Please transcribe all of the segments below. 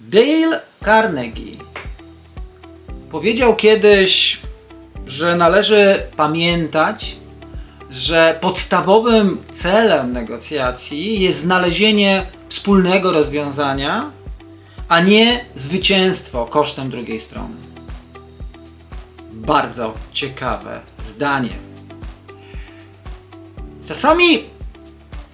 Dale Carnegie powiedział kiedyś, że należy pamiętać, że podstawowym celem negocjacji jest znalezienie wspólnego rozwiązania, a nie zwycięstwo kosztem drugiej strony. Bardzo ciekawe zdanie. Czasami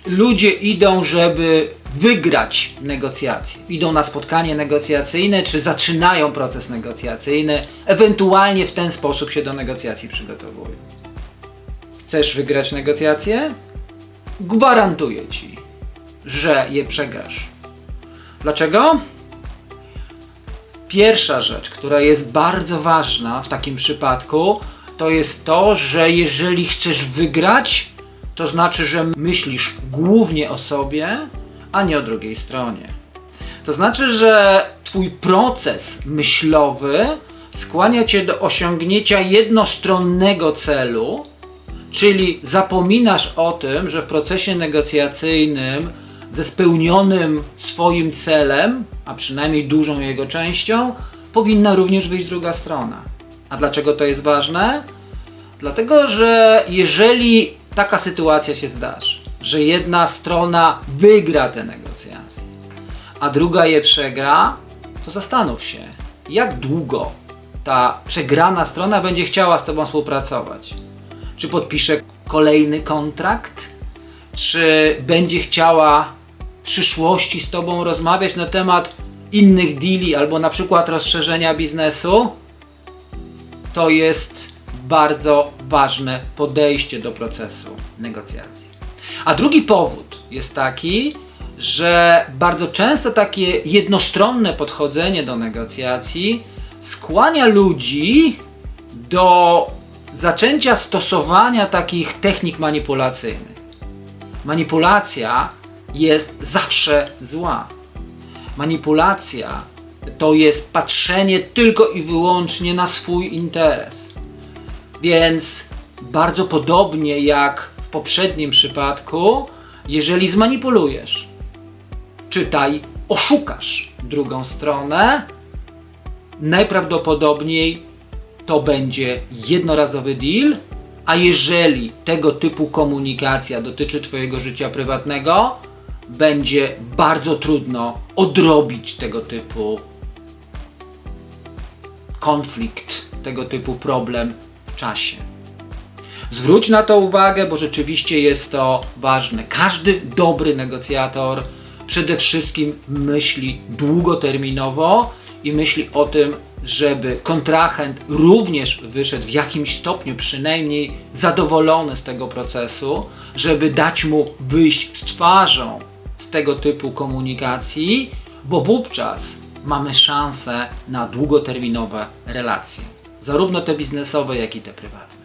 ludzie idą, żeby wygrać negocjacje. Idą na spotkanie negocjacyjne, czy zaczynają proces negocjacyjny, ewentualnie w ten sposób się do negocjacji przygotowują. Chcesz wygrać negocjacje? Gwarantuję ci, że je przegrasz. Dlaczego? Pierwsza rzecz, która jest bardzo ważna w takim przypadku, to jest to, że jeżeli chcesz wygrać, to znaczy, że myślisz głównie o sobie, a nie o drugiej stronie. To znaczy, że twój proces myślowy skłania cię do osiągnięcia jednostronnego celu, czyli zapominasz o tym, że w procesie negocjacyjnym ze spełnionym swoim celem, a przynajmniej dużą jego częścią, powinna również wyjść druga strona. A dlaczego to jest ważne? Dlatego, że jeżeli taka sytuacja się zdarzy, że jedna strona wygra te negocjacje, a druga je przegra, to zastanów się, jak długo ta przegrana strona będzie chciała z Tobą współpracować. Czy podpisze kolejny kontrakt? Czy będzie chciała w przyszłości z Tobą rozmawiać na temat innych deali albo na przykład rozszerzenia biznesu? to jest bardzo ważne podejście do procesu negocjacji. A drugi powód jest taki, że bardzo często takie jednostronne podchodzenie do negocjacji skłania ludzi do zaczęcia stosowania takich technik manipulacyjnych. Manipulacja jest zawsze zła. Manipulacja to jest patrzenie tylko i wyłącznie na swój interes. Więc bardzo podobnie jak poprzednim przypadku, jeżeli zmanipulujesz, czytaj, oszukasz drugą stronę, najprawdopodobniej to będzie jednorazowy deal, a jeżeli tego typu komunikacja dotyczy Twojego życia prywatnego, będzie bardzo trudno odrobić tego typu konflikt, tego typu problem w czasie. Zwróć na to uwagę, bo rzeczywiście jest to ważne. Każdy dobry negocjator przede wszystkim myśli długoterminowo i myśli o tym, żeby kontrahent również wyszedł w jakimś stopniu przynajmniej zadowolony z tego procesu, żeby dać mu wyjść z twarzą z tego typu komunikacji, bo wówczas mamy szansę na długoterminowe relacje, zarówno te biznesowe, jak i te prywatne.